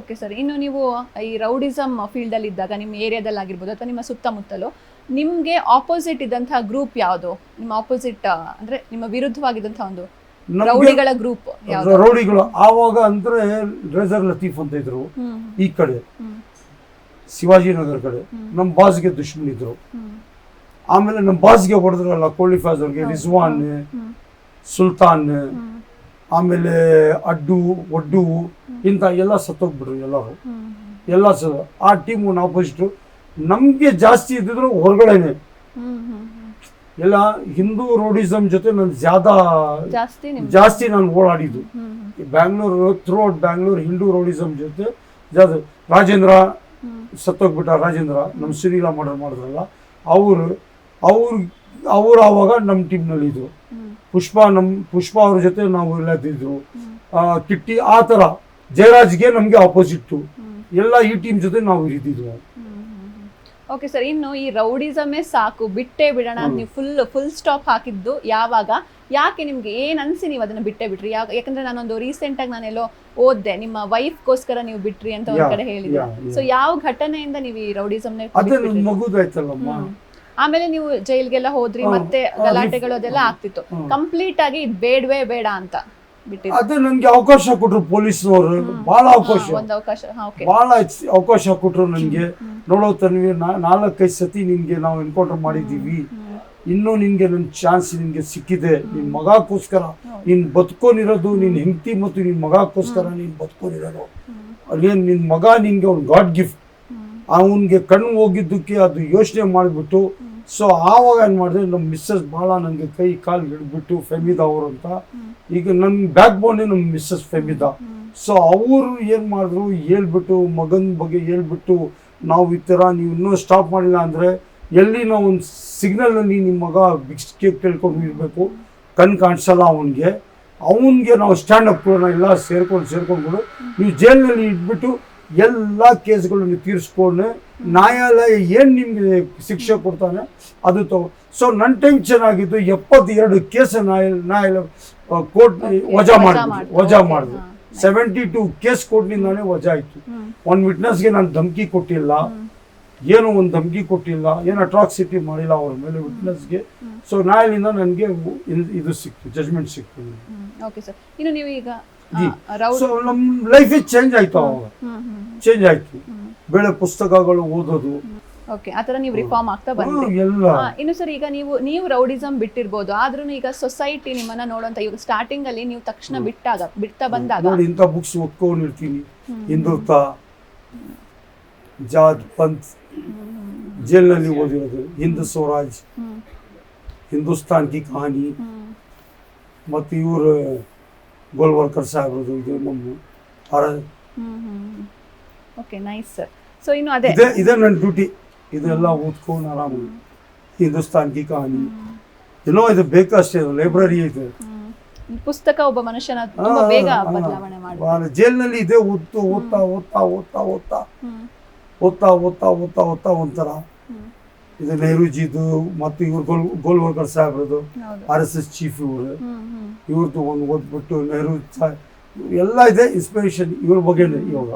Okay sir ಇನ್ನು ನೀವು ಈ ರೌಡಿಸಮ್ ಫೀಲ್ಡ್ ಅಲ್ಲಿ ಇದ್ದಾಗ ನಿಮ್ಮ ಏರಿಯಾದಲ್ಲಿ ಆಗಿರ್ಬೋದು ಅಥವಾ ನಿಮ್ಮ ಸುತ್ತಮುತ್ತಲು ನಿಮ್ಗೆ ಆಪೋಸಿಟ್ ಇದ್ದಂತಹ ಗ್ರೂಪ್ ಯಾವುದು? ನಿಮ್ಮ ಆಪೋಸಿಟ್ ಅಂದ್ರೆ ನಿಮ್ಮ ವಿರುದ್ಧವಾಗಿದ್ದಂತಹ ಒಂದು ರೌಡಿಗಳ ಗ್ರೂಪ್ ರೌಡಿಗಳು. ಆವಾಗ ಅಂದ್ರೆ ರೇಜರ್ ಲತೀಫ್ ಅಂತ ಇದ್ರು. ಈ ಕಡೆ. ಶಿವಾಜಿ ಶಿವಾಜಿನಗರ ಕಡೆ. ನಮ್ಮ ಬಾಸ್ಗೆ ದುಶ್ಮನ್ ಇದ್ರು. ಆಮೇಲೆ ನಮ್ಮ ಬಾಸ್ಗೆ ಹೊಡೆದ್ರಲ್ಲ ಕೋಳಿ ಫಾಜ್ ಅವ್ರಿಗೆ ರಿಜ್ವಾನ್ ಸುಲ್ತಾನ್ ಆಮೇಲೆ ಅಡ್ಡು ಒಡ್ಡು ಇಂಥ ಎಲ್ಲ ಸತ್ತೋಗ್ಬಿಟ್ರು ಎಲ್ಲರೂ. ಎಲ್ಲ ಸ ಆ ಟೀಮ್ ಆಪೋಸಿಟ್ ನಮಗೆ ಜಾಸ್ತಿ ಇದ್ದಿದ್ರು ಹೊರಗಡೆನೆ. ಎಲ್ಲ ಹಿಂದೂ ರೋಡಿಸಮ್ ಜೊತೆ ನಾನು ಜ್ಯಾದಾ ಜಾಸ್ತಿ ಜಾಸ್ತಿ ನಾನು ಓಡಾಡಿದ್ದು. ಬ್ಯಾಂಗ್ಳೂರು ಥ್ರೂ ಔಟ್ ಬ್ಯಾಂಗ್ಳೂರ್ ಹಿಂದೂ ರೋಡಿಸಮ್ ಜೊತೆ ಜಾಸ್ತಿ ರಾಜೇಂದ್ರ ಸತ್ತೋಗ್ಬಿಟ್ಟ ರಾಜೇಂದ್ರ ನಮ್ಮ ಶ್ರೀಲಾ ಮರ್ಡರ್ ಮಾಡಿದ್ರಲ್ಲ ಅವರು ಅವ್ರು ಅವ್ರು ಆವಾಗ ನಮ್ಮ ಟೀಮ್ನಲ್ಲಿ ಇದ್ರು ಪುಷ್ಪ ನಮ್ಮ ಪುಷ್ಪ ಅವ್ರ ಜೊತೆ ನಾವು ಆ, ಕಿಟ್ಟಿ ಆ ಥರ. ಜಯರಾಜ್ಗೆ ನಮಗೆ ಆಪೋಸಿಟ್ ಎಲ್ಲ ಈ ಟೀಮ್ ಜೊತೆ ನಾವು ಇರಿದ್ದಿದ್ವು ಓಕೆ ಸರ್ ಇನ್ನು ಈ ರೌಡಿಸಮೇ ಸಾಕು. ಬಿಟ್ಟೆ ಬಿಡೋಣ. ನೀವು ಫುಲ್ ಫುಲ್ ಸ್ಟಾಪ್ ಹಾಕಿದ್ದು ಯಾವಾಗ? ಯಾಕೆ ನಿಮ್ಗೆ ಏನ್ ಅನ್ಸಿ ನೀವು ಅದನ್ನ ಬಿಟ್ಟೆ ಬಿಟ್ರಿ? ಯಾಕಂದ್ರೆ ನಾನೊಂದು ರೀಸೆಂಟ್ ಆಗಿ ನಾನೆಲ್ಲೋ ಓದ್ದೆ. ನಿಮ್ಮ ವೈಫ್ಗೋಸ್ಕರ ನೀವು ಬಿಟ್ರಿ ಅಂತ ಒಂದ್ ಕಡೆ ಹೇಳಿದ್ರೆ. ಸೊ ಯಾವ ಘಟನೆಯಿಂದ ನೀವು ಈ ರೌಡಿಸಮ್ ಅದೇ ನನ್ನ ಮಗುದಾಯ್ತಲ್ಲಮ್ಮ ಆಮೇಲೆ ನೀವು ಜೈಲ್ಗೆಲ್ಲ ಹೋದ್ರಿ ಮತ್ತೆ ಗಲಾಟೆಗಳು ಅದೆಲ್ಲ ಆಗ್ತಿತ್ತು. ಕಂಪ್ಲೀಟ್ ಆಗಿ ಇದ್ ಬೇಡವೇ ಬೇಡ ಅಂತ. ಬಿಟ್ಟಿದ್ದು. ಅದೇ ನನಗೆ ಅವಕಾಶ ಕೊಟ್ರು ಪೊಲೀಸ್ನವರು. ಬಹಳ ಅವಕಾಶ. ಒಂದು ಅವಕಾಶ. ಓಕೆ ಬಹಳ ಅವಕಾಶ ಕೊಟ್ರು ನನಗೆ. ನೋಡೋ ತನ್ವಿ ನಾಲ್ಕೈದು ಸತಿ ನಿನ್ಗೆ ನಾವು ಎನ್ಕೌಂಟರ್ ಮಾಡಿದ್ದೀವಿ. ಇನ್ನೂ ನಿನ್ಗೆ ನನ್ನ ಚಾನ್ಸ್ ನಿನ್ಗೆ ಸಿಕ್ಕಿದೆ. ನಿನ್ ಮಗಕ್ಕೋಸ್ಕರ. ನೀನ್ ಬದುಕೊಂಡಿರೋದು ನಿನ್ ಹೆಂಡತಿ ಮತ್ತು ನಿನ್ ಮಗಕ್ಕೋಸ್ಕರ ನೀನ್ ಬದುಕೊಂಡಿರೋದು. ಅದೇನು ನಿನ್ ಮಗ ನಿನ್ಗೆ ಒಂದು ಗಾಡ್ ಗಿಫ್ಟ್ ಅವನಿಗೆ ಕಣ್ಣು ಹೋಗಿದ್ದಕ್ಕೆ ಅದು ಯೋಚನೆ ಮಾಡಿಬಿಟ್ಟು ಸೊ ಆವಾಗ ಏನು ಮಾಡಿದೆ ನಮ್ಮ ಮಿಸ್ಸಸ್ ಭಾಳ ನನಗೆ ಕೈ ಕಾಲು ಹಿಡಿದ್ಬಿಟ್ಟು ಫೆಮಿದಾ ಅವರು ಅಂತ. ಈಗ ನನ್ನ ಬ್ಯಾಕ್ ಬೋನೇ ನಮ್ಮ ಮಿಸ್ಸಸ್ ಫೆಮಿದಾ ಸೊ ಅವರು ಏನು ಮಾಡಿದ್ರು ಹೇಳ್ಬಿಟ್ಟು ಮಗನ ಬಗ್ಗೆ ಹೇಳ್ಬಿಟ್ಟು ನಾವು ಈ ಥರ ನೀವು ಇನ್ನೂ ಸ್ಟಾಪ್ ಮಾಡಿಲ್ಲ ಅಂದರೆ ಎಲ್ಲಿ ನಾವು ಒಂದು ಸಿಗ್ನಲಲ್ಲಿ ನಿಮ್ಮ ಮಗ ಬಿಕ್ಸ್ಕೆ ಕೇಳ್ಕೊಂಡು ಇರಬೇಕು. ಕಣ್ ಕಾಣಿಸಲ್ಲ ಅವನಿಗೆ. ಅವನಿಗೆ ನಾವು ಸ್ಟ್ಯಾಂಡ್ ಅಪ್ ಕೊಡೋಣ ಎಲ್ಲ ಸೇರ್ಕೊಂಡು ಸೇರ್ಕೊಂಡ್ಬಿಡು ನೀವು ಜೈಲಿನಲ್ಲಿ ಇಟ್ಬಿಟ್ಟು ಎಲ್ಲ ಕೇಸ್ಗಳನ್ನು ತೀರಿಸ್ಕೊಂಡು ನ್ಯಾಯಾಲಯ ಏನು ನಿಮಗೆ ಶಿಕ್ಷೆ ಕೊಡ್ತಾನೆ ಅದು ತಗೋ. ಸೊ ನನ್ನ ಟೆನ್ಷನ್ ಚೆನ್ನಾಗಿದ್ದು ಎಪ್ಪತ್ತೆರಡು ಕೇಸ್ ನ್ಯಾಯ ನ್ಯಾಯಾಲಯ ಕೋರ್ಟ್ ವಜಾ ಮಾಡಿದ್ರು. ವಜಾ ಮಾಡಿದ್ರು ಸೆವೆಂಟಿ ಟು ಕೇಸ್ ಕೋರ್ಟ್ನಿಂದಾನೇ ವಜಾ ಆಯಿತು. ಒಂದು ವಿಟ್ನೆಸ್ಗೆ ನಾನು ಧಮಕಿ ಕೊಟ್ಟಿಲ್ಲ. ಏನು ಒಂದು ಧಮಕಿ ಕೊಟ್ಟಿಲ್ಲ. ಏನು ಅಟ್ರಾಕ್ಸಿಟಿ ಮಾಡಿಲ್ಲ ಅವ್ರ ಮೇಲೆ ವಿಟ್ನೆಸ್ಗೆ ಸೊ ನ್ಯಾಯಾಲಯದಿಂದ ನನಗೆ ಇದು ಸಿಕ್ತು ಜಜ್ಮೆಂಟ್ ಸಿಕ್ತು. ಓಕೆ ಸರ್ ಇನ್ನು ನೀವು ಈಗ ಸೊ ನಮ್ಮ ಲೈಫೇ ಚೇಂಜ್ ಆಯ್ತು ಅವಾಗ. ಚೇಂಜ್ ಆಯ್ತು. ಬೆಳೆ ಪುಸ್ತಕಗಳು ಓದೋದು. ಓಕೆ ಆತರ ನೀವು ರಿಫಾರ್ಮ್ ಆಗ್ತಾ ಬಂದ್ರಿ. ಇನ್ನು ಸರ್ ಈಗ ನೀವು ನೀವು ರೌಡಿಸಮ್ ಬಿಟ್ಟಿರ್ಬೋದು ಆದ್ರೂ ಈಗ ಸೊಸೈಟಿ ನಿಮ್ಮನ್ನ ನೋಡುವಂತ ಈಗ ಸ್ಟಾರ್ಟಿಂಗ್ ಅಲ್ಲಿ ನೀವು ತಕ್ಷಣ ಬಿಟ್ಟಾಗ ಬಿಡ್ತಾ ಬಂದಾಗ. ನೋಡಿ ಇಂಥ ಬುಕ್ಸ್ ಓದ್ಕೊಂಡಿರ್ತೀನಿ ಹಿಂದುತ್ವ ಜಾದ್ ಪಂತ್ ಜೈಲ್ನಲ್ಲಿ ಓದಿರೋದು. ಹಿಂದೂ ಸ್ವರಾಜ್. ಹಿಂದೂಸ್ತಾನ್ ಕಿ ಕಹಾನಿ. ಮತ್ತು ಇವರು ಗೋಲ್ವರ್ಕರ್ ಆಗೋದು ಇದು ನಮ್ಮ. ಓಕೆ ನೈಸ್ ಸರ್ ಸೊ ಇನ್ನು ಅದೇ ಇದೇ ಇದೇ ನನ್ನ ಡ್ಯೂಟಿ ಇದೆಲ್ಲ ಓದ್ಕೊಂಡು ಆರಾಮ ಹಿಂದೂಸ್ತಾನ್ ಕಿ ಕಹಾನಿ. ಏನೋ ಇದು ಬೇಕಷ್ಟೇ ಲೈಬ್ರರಿ ಇದೆ ಪುಸ್ತಕ ಒಬ್ಬ ಮನುಷ್ಯನ ತುಂಬಾ ಬೇಗ ಬದಲಾವಣೆ ಮಾಡಿ ಜೈಲಿನಲ್ಲಿ ಇದೇ ಓದ್ತು ಓದ್ತಾ ಓದ್ತಾ ಓದ್ತಾ ಓದ್ತಾ. ಓದ್ತಾ ಓದ್ತಾ ಓದ್ತಾ ಓದ್ತಾ ಒಂಥರ. ಇದು ನೆಹರೂಜಿದು ಮತ್ತು ಇವ್ರು ಗೋಲ್ ಗೋಲ್ವರ್ಕರ್ ಸಾಹೇಬ್ರದು ಆರ್ ಎಸ್ ಎಸ್ ಚೀಫ್ ಇವರು. ಇವ್ರದ್ದು ಒಂದು ಓದ್ಬಿಟ್ಟು ನೆಹರು ಎಲ್ಲ ಇದೆ ಇನ್ಸ್ಪಿರೇಷನ್ ಇವ್ರ ಬಗ್ಗೆ ಇವಾಗ.